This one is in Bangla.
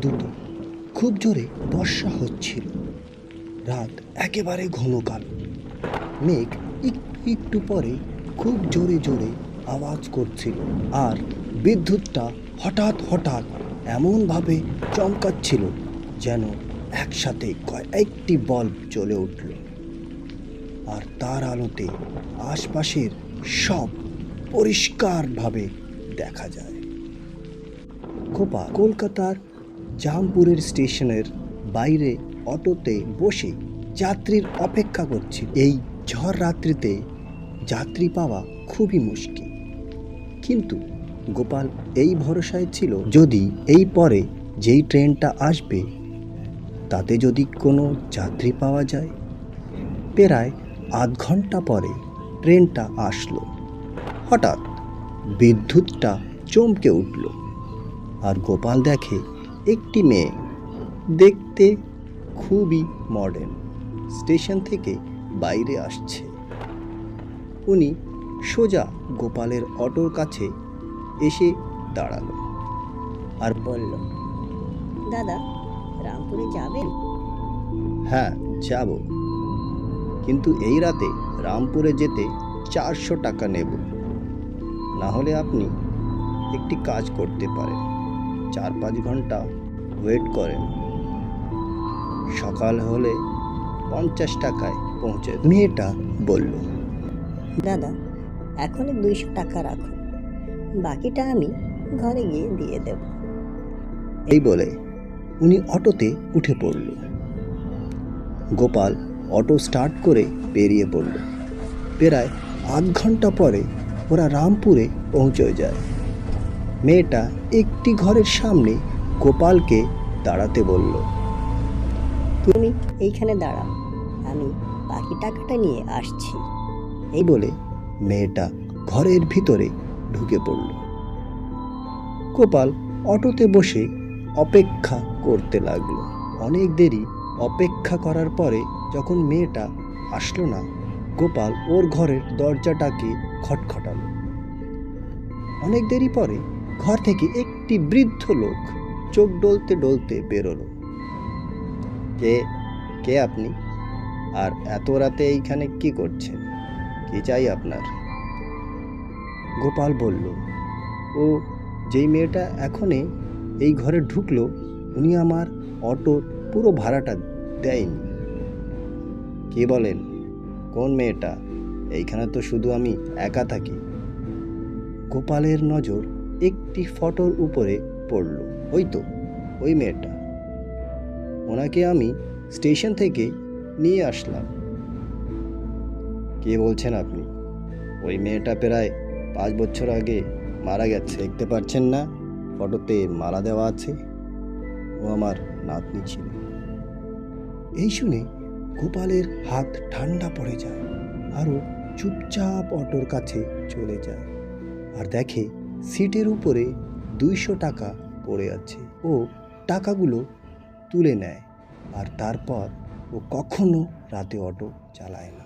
দুটো। খুব জোরে বর্ষা হচ্ছিল। রাত একেবারে ঘন মেঘ একটু একটু পরে খুব জোরে জোরে আওয়াজ করছিল। আর বিদ্যুৎটা হঠাৎ হঠাৎ এমনভাবে চমকাচ্ছিল যেন একসাথে কয়েকটি বল্ব জ্বলে উঠল। আর তার আলোতে আশপাশের সব পরিষ্কারভাবে দেখা যায়। কোপা কলকাতার জামপুরের স্টেশনের বাইরে অটোতে বসে যাত্রীর অপেক্ষা করছিল এই ঝড় রাত্রিতে যাত্রী পাওয়া খুবই মুশকিল। কিন্তু গোপাল এই ভরসায় ছিল, যদি এই পরে যেই ট্রেনটা আসবে, তাতে যদি কোনো যাত্রী পাওয়া যায়। প্রায় আধ ঘণ্টা পরে ট্রেনটা আসলো। হঠাৎ বিদ্যুৎটা চমকে উঠল। আর গোপাল দেখে একটি মেয়ে দেখতে খুবই মডার্ন স্টেশন থেকে বাইরে আসছে। উনি সোজা গোপালের অটোর কাছে এসে দাঁড়াল আর বলল দাদা রামপুরে যাবেন? হ্যাঁ যাব। কিন্তু এই রাতে রামপুরে যেতে চারশো টাকা নেব। না হলে আপনি একটি কাজ করতে পারেন। চার পাঁচ ঘণ্টা ওয়েট করেন। সকাল হলে পঞ্চাশ টাকায় পৌঁছে মেয়েটা বলল দাদা এখনই দুইশো টাকা রাখুন। বাকিটা আমি ঘরে গিয়ে দিয়ে দেব। এই বলে উনি অটোতে উঠে পড়ল। গোপাল অটো স্টার্ট করে বেরিয়ে পড়ল। প্রায় আধ ঘণ্টা পরে ওরা রামপুরে পৌঁছে যায়। মেয়েটা একটি ঘরের সামনে গোপালকে দাঁড়াতে বলল তুমি এইখানে দাঁড়াও আমি বাকি টাকাটা নিয়ে আসছি। এই বলে মেয়েটা ঘরের ভিতরে ঢুকে পড়ল। গোপাল অটোতে বসে অপেক্ষা করতে লাগল। অনেক দেরি অপেক্ষা করার পরে যখন মেয়েটা আসলো না গোপাল ওর ঘরের দরজাটাকে খটখটালো। অনেক দেরি পরে ঘর থেকে একটি বৃদ্ধ লোক চোখ ডলতে ডলতে বেরোলো। কে কে আপনি? আর এত রাতে এইখানে কি করছেন? কি চাই আপনার? গোপাল বলল, ও, যেই মেয়েটা এখনই এই ঘরে ঢুকলো, উনি আমার অটোর পুরো ভাড়াটা দেয়নি। কে বলেন, কোন মেয়েটা? এইখানে তো শুধু আমি একা থাকি। গোপালের নজর একটি ফটোর উপরে পড়ল। ওই তো, ওই মেয়েটা। ওনাকে আমি স্টেশন থেকে নিয়ে আসলাম। কে বলছেন আপনি? ওই মেয়েটা প্রায় পাঁচ বছর আগে মারা গেছে, দেখতে পাচ্ছেন না? ফটোতে মালা দেওয়া আছে। ও আমার নাতনি ছিল। এই শুনে গোপালের হাত ঠান্ডা পড়ে যায় আরও চুপচাপ অটোর কাছে চলে যায়। আর দেখে সিটের উপরে দুইশো টাকা পড়ে আছে। ও টাকাগুলো তুলে নেয়, আর তারপর ও কখনো রাতে অটো চালায় না।